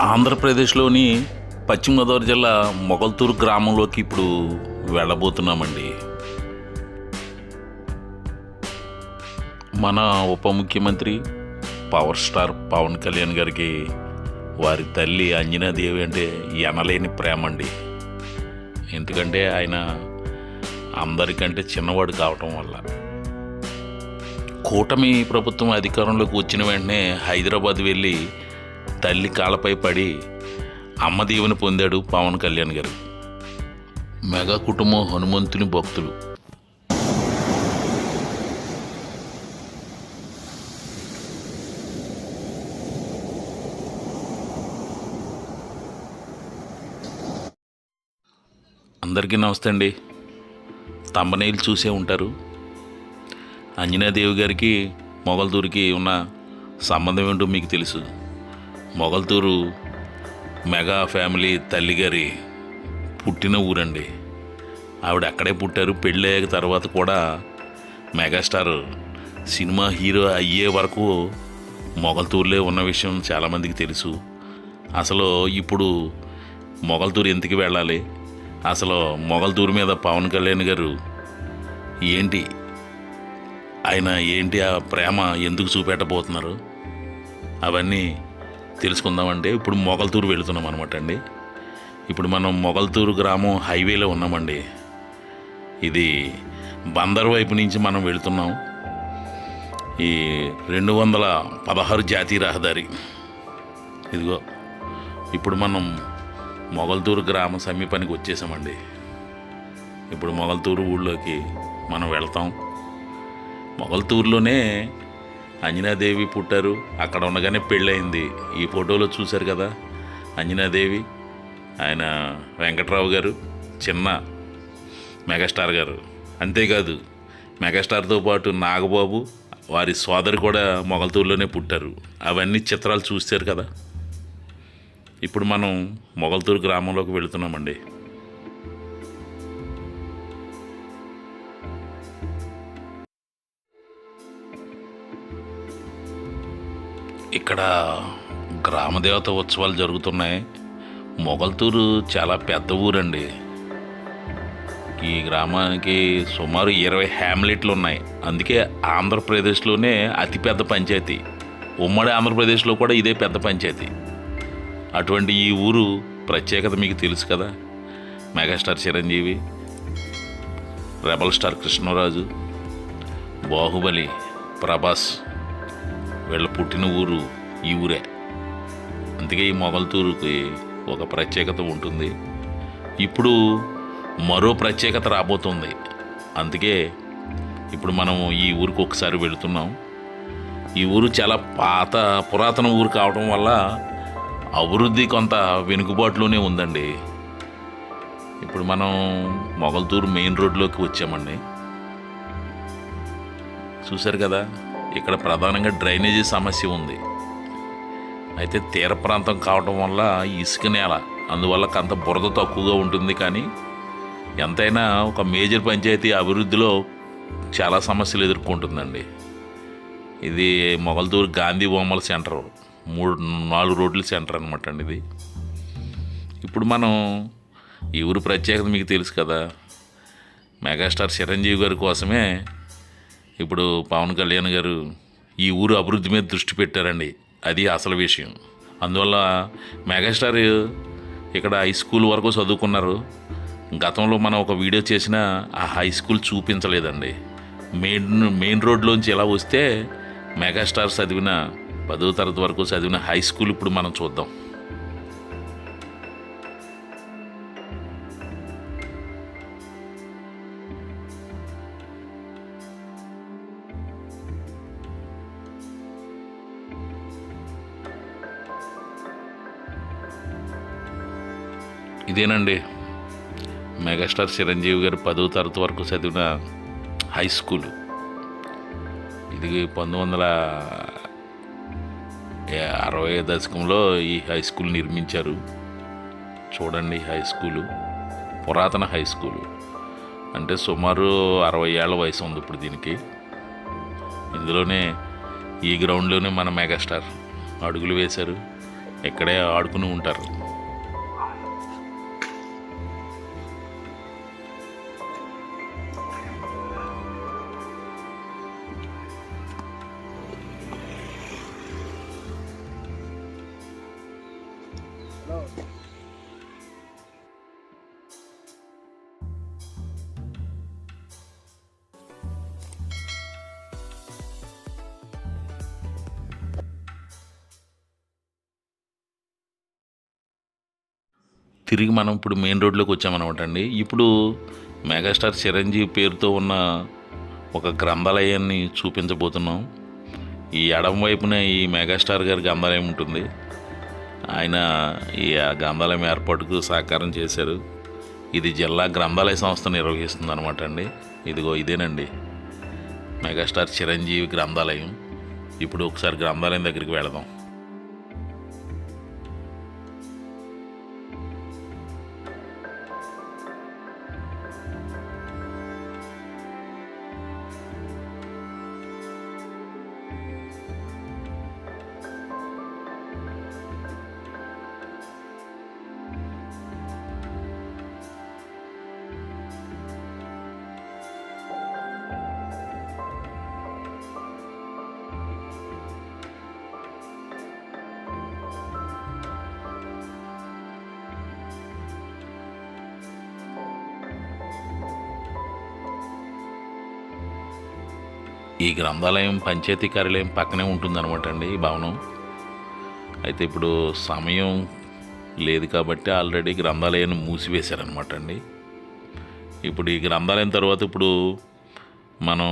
ఆంధ్రప్రదేశ్లోని పశ్చిమ గోదావరి జిల్లా మొగల్తూరు గ్రామంలోకి ఇప్పుడు వెళ్ళబోతున్నామండి. మన ఉప ముఖ్యమంత్రి పవర్ స్టార్ పవన్ కళ్యాణ్ గారికి వారి తల్లి అంజనాదేవి అంటే ఎనలేని ప్రేమ అండి ఎందుకంటే ఆయన అందరికంటే చిన్నవాడు కావటం వల్ల. కూటమి ప్రభుత్వం అధికారంలోకి వచ్చిన వెంటనే హైదరాబాద్ వెళ్ళి తల్లి కాళ్ళపై పడి అమ్మ దీవెన పొందాడు పవన్ కళ్యాణ్ గారు. మెగా కుటుంబం హనుమంతుని భక్తులు. అందరికీ నమస్తే అండి. తంబనేలు చూసే ఉంటారు. అంజనాదేవి గారికి మొగల్దూరికి ఉన్న సంబంధం ఏంటో మీకు తెలుసు. మొగల్తూరు మెగా ఫ్యామిలీ తల్లి గారి పుట్టిన ఊరండి. ఆవిడ అక్కడే పుట్టారు. పెళ్ళయ్యాక తర్వాత కూడా మెగాస్టార్ సినిమా హీరో అయ్యే వరకు మొగల్తూరులో ఉన్న విషయం చాలామందికి తెలుసు. అసలు ఇప్పుడు మొగల్తూరు ఎందుకు వెళ్ళాలి? అసలు మొగల్తూరు మీద పవన్ కళ్యాణ్ గారు ఏంటి? ఆయన ఏంటి ఆ ప్రేమ? ఎందుకు చూపెట్టబోతున్నారు? అవన్నీ తెలుసుకుందామంటే ఇప్పుడు మొగల్తూరు వెళుతున్నాం అనమాట అండి. ఇప్పుడు మనం మొగల్తూరు గ్రామం హైవేలో ఉన్నామండి. ఇది బందర్ వైపు నుంచి మనం వెళుతున్నాం. ఈ రెండు వందల పదహారు జాతీయ రహదారి. ఇదిగో ఇప్పుడు మనం మొగల్తూరు గ్రామ సమీపానికి వచ్చేసామండి. ఇప్పుడు మొగల్తూరు ఊళ్ళోకి మనం వెళ్తాం. మొగల్తూరులోనే అంజనాదేవి పుట్టారు. అక్కడ ఉండగానే పెళ్ళయింది. ఈ ఫోటోలో చూశారు కదా? అంజనాదేవి ఆయన వెంకట్రావు గారు చిన్న మెగాస్టార్ గారు. అంతేకాదు మెగాస్టార్తో పాటు నాగబాబు వారి సోదరు కూడా మొగల్తూరులోనే పుట్టారు. అవన్నీ చిత్రాలు చూశారు కదా? ఇప్పుడు మనం మొగల్తూరు గ్రామంలోకి వెళుతున్నామండి. ఇక్కడ గ్రామదేవత ఉత్సవాలు జరుగుతున్నాయి. మొగల్తూరు చాలా పెద్ద ఊరండి. ఈ గ్రామానికి సుమారు ఇరవై హ్యామ్లెట్లు ఉన్నాయి. అందుకే ఆంధ్రప్రదేశ్లోనే అతిపెద్ద పంచాయతీ. ఉమ్మడి ఆంధ్రప్రదేశ్లో కూడా ఇదే పెద్ద పంచాయతీ. అటువంటి ఈ ఊరు ప్రత్యేకత మీకు తెలుసు కదా? Megastar Chiranjeevi rebel star Krishnaraju Baahubali Prabhas వీళ్ళ పుట్టిన ఊరు ఈ ఊరే. అందుకే ఈ మొగల్తూరుకి ఒక ప్రత్యేకత ఉంటుంది. ఇప్పుడు మరో ప్రత్యేకత రాబోతుంది. అందుకే ఇప్పుడు మనం ఈ ఊరికి ఒకసారి వెళుతున్నాం. ఈ ఊరు చాలా పాత పురాతన ఊరు కావడం వల్ల అభివృద్ధి కొంత వెనుకబాటులోనే ఉందండి. ఇప్పుడు మనం మొగల్తూరు మెయిన్ రోడ్లోకి వచ్చామండి. చూశారు కదా ఇక్కడ ప్రధానంగా డ్రైనేజీ సమస్య ఉంది. అయితే తీర ప్రాంతం కావటం వల్ల ఇసుక నేల అందువల్ల కొంత బురద తక్కువగా ఉంటుంది కానీ ఎంతైనా ఒక మేజర్ పంచాయతీ అభివృద్ధిలో చాలా సమస్యలు ఎదుర్కొంటుందండి. ఇది మొగల్దూరు గాంధీ బొమ్మల సెంటర్ మూడు నాలుగు రోడ్ల సెంటర్ అనమాట అండి ఇది. ఇప్పుడు మనం ఈ ఊరు ప్రత్యేకత మీకు తెలుసు కదా మెగాస్టార్ చిరంజీవి గారి కోసమే ఇప్పుడు పవన్ కళ్యాణ్ గారు ఈ ఊరు అభివృద్ధి మీద దృష్టి పెట్టారండి. అది అసలు విషయం. అందువల్ల మెగాస్టార్ ఇక్కడ హై స్కూల్ వరకు చదువుకున్నారు. గతంలో మనం ఒక వీడియో చేసిన ఆ హై స్కూల్ చూపించలేదండి. మెయిన్ మెయిన్ రోడ్లోంచి ఎలా వస్తే మెగాస్టార్ చదివిన పదో తరగతి వరకు చదివిన హై స్కూల్ ఇప్పుడు మనం చూద్దాం. ఇదేనండి. మెగాస్టార్ చిరంజీవి గారు పదో తరగతి వరకు చదివిన హై స్కూల్. ఇది పంతొమ్మిది వందల అరవై దశకంలో ఈ హై స్కూల్ నిర్మించారు. చూడండి హై స్కూలు. పురాతన హై స్కూలు. అంటే సుమారు అరవై ఏళ్ళ వయసు ఉంది ఇప్పుడు దీనికి. ఇందులోనే ఈ గ్రౌండ్లోనే మన మెగాస్టార్ అడుగులు వేశారు. ఇక్కడే ఆడుకుని ఉంటారు. తిరిగి మనం ఇప్పుడు మెయిన్ రోడ్లోకి వచ్చామన్నమాట అండి ఇప్పుడు మెగాస్టార్ చిరంజీవి పేరుతో ఉన్న ఒక గ్రంథాలయాన్ని చూపించబోతున్నాం. ఈ ఎడం వైపున ఈ మెగాస్టార్ గారి గ్రంథాలయం ఉంటుంది. ఆయన ఈ గ్రంథాలయం ఏర్పాటుకు సహకారం చేశారు. ఇది జిల్లా గ్రంథాలయ సంస్థ నిర్వహిస్తుంది అనమాట అండి. ఇదిగో ఇదేనండి. మెగాస్టార్ చిరంజీవి గ్రంథాలయం. ఇప్పుడు ఒకసారి గ్రంథాలయం దగ్గరికి వెళదాం. ఈ గ్రంథాలయం పంచాయతీ కార్యాలయం పక్కనే ఉంటుందన్నమాట అండి ఈ భవనం. అయితే ఇప్పుడు సమయం లేదు కాబట్టి ఆల్రెడీ గ్రంథాలయాన్ని మూసివేశారనమాట అండి. ఇప్పుడు ఈ గ్రంథాలయం తర్వాత ఇప్పుడు మనం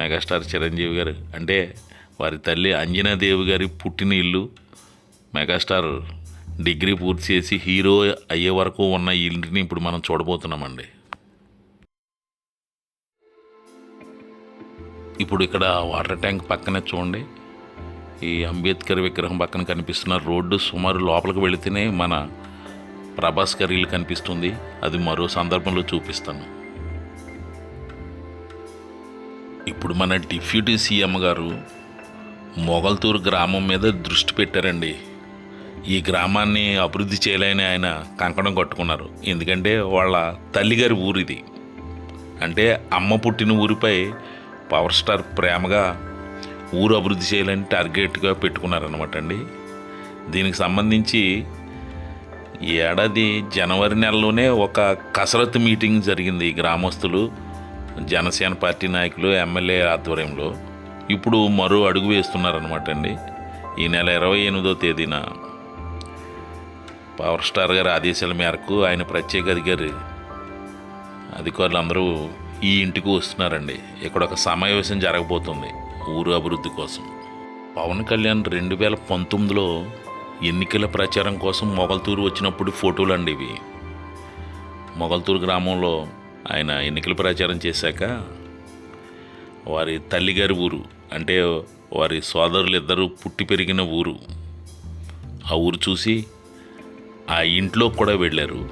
మెగాస్టార్ చిరంజీవి గారు అంటే వారి తల్లి అంజనాదేవి గారి పుట్టిన ఇల్లు మెగాస్టార్ డిగ్రీ పూర్తి చేసి హీరో అయ్యే వరకు ఉన్న ఈ ఇంటిని ఇప్పుడు మనం చూడబోతున్నామండి. ఇప్పుడు ఇక్కడ వాటర్ ట్యాంక్ పక్కనే చూడండి. ఈ అంబేద్కర్ విగ్రహం పక్కన కనిపిస్తున్న రోడ్డు సుమారు లోపలికి వెళితేనే మన ప్రభాస్ గారి ఇల్లు కనిపిస్తుంది. అది మరో సందర్భంలో చూపిస్తాను. ఇప్పుడు మన డిప్యూటీ సీఎం గారు మొగల్తూరు గ్రామం మీద దృష్టి పెట్టారండి. ఈ గ్రామాన్ని అభివృద్ధి చేయలేని ఆయన కంకణం కట్టుకున్నారు. ఎందుకంటే వాళ్ళ తల్లిగారి ఊరిది. ఇది అంటే అమ్మ పుట్టిన ఊరిపై పవర్ స్టార్ ప్రేమగా ఊరు అభివృద్ధి చేయాలని టార్గెట్గా పెట్టుకున్నారనమాట అండి. దీనికి సంబంధించి ఏడాది జనవరి నెలలోనే ఒక కసరత్తు మీటింగ్ జరిగింది ఈ గ్రామస్తులు జనసేన పార్టీ నాయకులు ఎమ్మెల్యే ఆధ్వర్యంలో. ఇప్పుడు మరో అడుగు వేస్తున్నారనమాట అండి. ఈ నెల ఇరవై ఎనిమిదో తేదీన పవర్ స్టార్ గారి ఆదేశాల మేరకు ఆయన ప్రత్యేక అధికారి అధికారులు అందరూ ఈ ఇంటికి వస్తున్నారండి. ఇక్కడ ఒక సమావేశం జరగబోతుంది. ఊరు అభివృద్ధి కోసం. పవన్ కళ్యాణ్ రెండు వేల పంతొమ్మిదిలో ఎన్నికల ప్రచారం కోసం మొగల్తూరు వచ్చినప్పుడు ఫోటోలు అండి ఇవి. మొగల్తూరు గ్రామంలో ఆయన ఎన్నికల ప్రచారం చేశాక వారి తల్లిగారి ఊరు అంటే వారి సోదరులు ఇద్దరు పుట్టి పెరిగిన ఊరు. ఆ ఊరు చూసి ఆ ఇంట్లో కూడా వెళ్ళారు.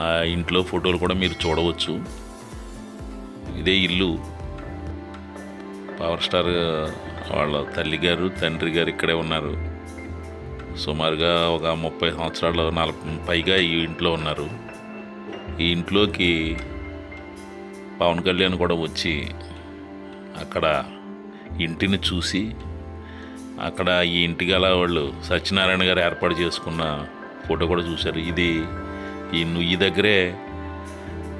ఆ ఇంట్లో ఫోటోలు కూడా మీరు చూడవచ్చు. ఇదే ఇల్లు. పవర్ స్టార్ వాళ్ళ తల్లి గారు తండ్రి గారు ఇక్కడే ఉన్నారు. సుమారుగా ఒక ముప్పై సంవత్సరాలు నలభై పైగా ఈ ఇంట్లో ఉన్నారు. ఈ ఇంట్లోకి పవన్ కళ్యాణ్ కూడా వచ్చి అక్కడ ఇంటిని చూసి అక్కడ ఈ ఇంటికి గల వాళ్ళు సత్యనారాయణ గారు ఏర్పాటు చేసుకున్న ఫోటో కూడా చూశారు. ఇది ఈ నుయ్యి దగ్గరే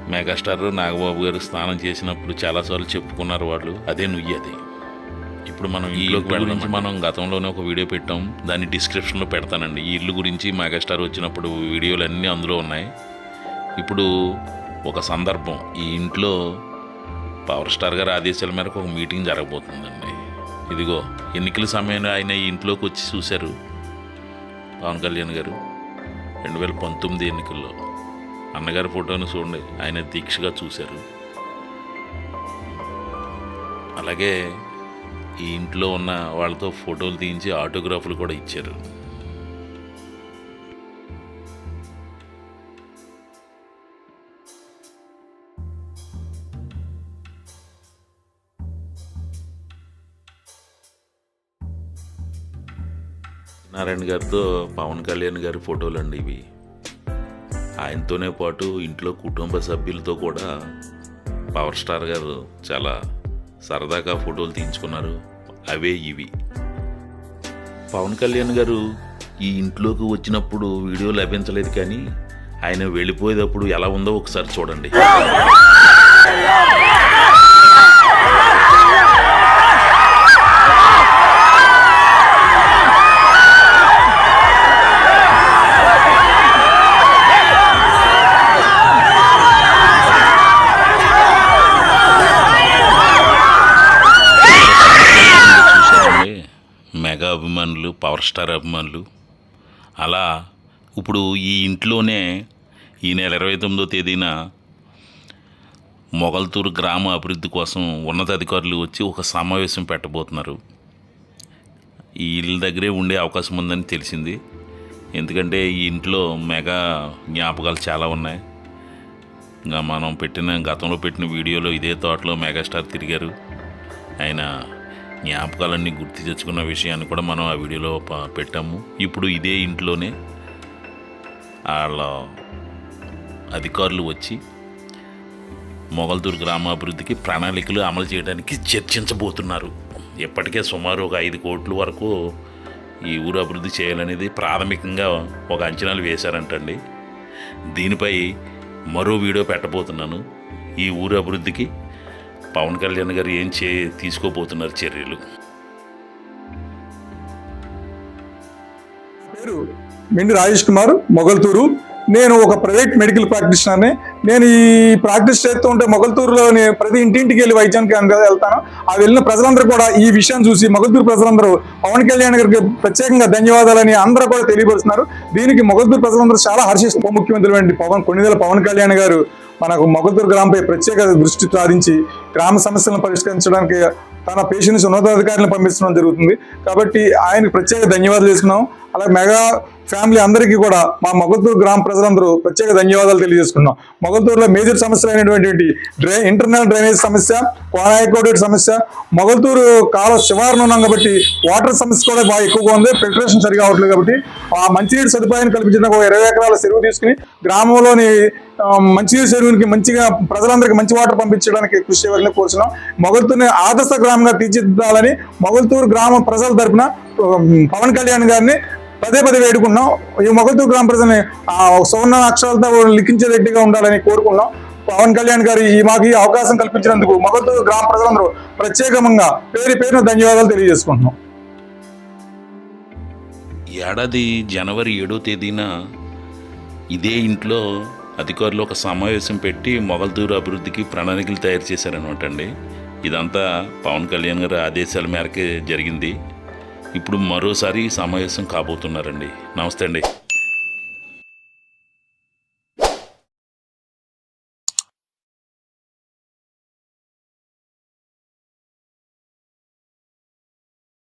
మెగాస్టార్ నాగబాబు గారు స్నానం చేసినప్పుడు చాలాసార్లు చెప్పుకున్నారు వాళ్ళు అదే నుయ్యి అది. ఇప్పుడు మనం ఈ ఇల్లు గురించి మనం గతంలోనే ఒక వీడియో పెట్టాం దాన్ని డిస్క్రిప్షన్లో పెడతానండి. ఈ ఇల్లు గురించి మెగాస్టార్ వచ్చినప్పుడు వీడియోలు అన్నీ అందులో ఉన్నాయి. ఇప్పుడు ఒక సందర్భం ఈ ఇంట్లో పవర్ స్టార్ గారి ఆదేశాల మేరకు ఒక మీటింగ్ జరగబోతుందండి. ఇదిగో ఎన్నికల సమయంలో ఆయన ఈ ఇంట్లోకి వచ్చి చూశారు పవన్ కళ్యాణ్ గారు. రెండు వేల పంతొమ్మిది ఎన్నికల్లో అన్నగారి ఫోటోను చూడండి. ఆయన దీక్షగా చూశారు. అలాగే ఈ ఇంట్లో ఉన్న వాళ్ళతో ఫోటోలు తీయించి ఆటోగ్రాఫ్లు కూడా ఇచ్చారు. నారాయణ గారితో పవన్ కళ్యాణ్ గారి ఫోటోలు అండి ఇవి. ఆయనతోనే పాటు ఇంట్లో కుటుంబ సభ్యులతో కూడా పవర్ స్టార్ గారు చాలా సరదాగా ఫోటోలు తీయించుకున్నారు. అవే ఇవి. పవన్ కళ్యాణ్ గారు ఈ ఇంట్లోకి వచ్చినప్పుడు వీడియో లభించలేదు కానీ ఆయన వెళ్ళిపోయేటప్పుడు ఎలా ఉందో ఒకసారి చూడండి. పవర్ స్టార్ అభిమానులు. అలా ఇప్పుడు ఈ ఇంట్లోనే ఈ నెల ఇరవై తొమ్మిదో తేదీన మొగల్తూరు గ్రామ అభివృద్ధి కోసం ఉన్నతాధికారులు వచ్చి ఒక సమావేశం పెట్టబోతున్నారు. ఈ ఇళ్ళ దగ్గరే ఉండే అవకాశం ఉందని తెలిసింది. ఎందుకంటే ఈ ఇంట్లో మెగా జ్ఞాపకాలు చాలా ఉన్నాయి. ఇంకా మనం పెట్టిన గతంలో పెట్టిన వీడియోలో ఇదే తోటలో మెగాస్టార్ తిరిగారు. ఆయన జ్ఞాపకాలన్నీ గుర్తు తెచ్చుకున్న విషయాన్ని కూడా మనం ఆ వీడియోలో పెట్టాము. ఇప్పుడు ఇదే ఇంట్లోనే వాళ్ళ అధికారులు వచ్చి మొగల్తూరు గ్రామాభివృద్ధికి ప్రణాళికలు అమలు చేయడానికి చర్చించబోతున్నారు. ఇప్పటికే సుమారు ఒక ఐదు కోట్ల వరకు ఈ ఊరు అభివృద్ధి చేయాలనేది ప్రాథమికంగా ఒక అంచనాలు వేశారంటండి. దీనిపై మరో వీడియో పెట్టబోతున్నాను. ఈ ఊరు అభివృద్ధికి పవన్ కళ్యాణ్ గారు ఏం చే తీసుకోబోతున్నారు చర్యలు? పేరు మెండి రాజేష్ కుమార్ మొగల్తూరు. నేను ఒక ప్రైవేట్ మెడికల్ ప్రాక్టీషనర్ని. నేను ఈ ప్రాక్టీస్ చేస్తూ ఉంటే మొగల్తూరులోని ప్రతి ఇంటింటికి వెళ్ళి వైద్యానికి వెళ్తాను. ఆ వెళ్ళిన ప్రజలందరూ కూడా ఈ విషయం చూసి మొగల్తూరు ప్రజలందరూ పవన్ కళ్యాణ్ గారికి ప్రత్యేకంగా ధన్యవాదాలని అందరూ కూడా తెలియపరుస్తున్నారు. దీనికి మొగల్తూరు ప్రజలందరూ చాలా హర్షిస్తూ ఉప ముఖ్యమంత్రి పవన్ కొన్నిదల పవన్ కళ్యాణ్ గారు మనకు మొగదూరు గ్రామంపై ప్రత్యేక దృష్టి సారించి గ్రామ సమస్యలను పరిష్కరించడానికి తన పేషెంట్స్ ఉన్నతాధికారులను పంపించడం జరుగుతుంది. కాబట్టి ఆయనకు ప్రత్యేక ధన్యవాదాలు చేసుకున్నాం అలాగే మెగా ఫ్యామిలీ అందరికీ కూడా మా మొగల్తూరు గ్రామ ప్రజలందరూ ప్రత్యేక ధన్యవాదాలు తెలియజేసుకున్నాం మొగల్తూరులో మేజర్ సమస్యలు అయినటువంటి డ్రై ఇంటర్నల్ డ్రైనేజ్ సమస్య కోనాయకోడేట్ సమస్య. మొగల్తూరు కాల శివారణ ఉన్నాం కాబట్టి వాటర్ సమస్య కూడా బాగా ఎక్కువగా ఉంది. ఫిల్టరేషన్ సరిగా అవ్వట్లేదు కాబట్టి ఆ మంచినీటి సదుపాయాన్ని కల్పించిన ఒక ఇరవై ఎకరాల చెరువు తీసుకుని గ్రామంలోని మంచినీటి చెరువునికి మంచిగా ప్రజలందరికీ మంచి వాటర్ పంపించడానికి కృషి చేయాలని కోరుచున్నాం. మొగల్తూరుని ఆదర్శ గ్రామంగా తీర్చిదిద్దాలని మొగల్తూరు గ్రామ ప్రజల తరపున పవన్ కళ్యాణ్ గారిని పదే పదే వేడుకున్నాం ఈ మొగతూరు గ్రామ ప్రజల్ని ఆ సువర్ణ అక్షరాలతో లిఖించే రెడ్డిగా ఉండాలని కోరుకున్నాం పవన్ కళ్యాణ్ గారు ఈ మాకు ఈ అవకాశం కల్పించినందుకు మొగతూరు గ్రామ ప్రజలందరూ ప్రత్యేకంగా పేరు పేరున ధన్యవాదాలు తెలియజేసుకుంటున్నాం. ఏడాది జనవరి ఏడో తేదీన ఇదే ఇంట్లో అధికారులు ఒక సమావేశం పెట్టి మొగల్దూరు అభివృద్ధికి ప్రణాళికలు తయారు చేశారనమాట అండి. ఇదంతా పవన్ కళ్యాణ్ గారి ఆదేశాల మేరకే జరిగింది. ఇప్పుడు మరోసారి సమావేశం కాబోతున్నారండి. నమస్తే అండి.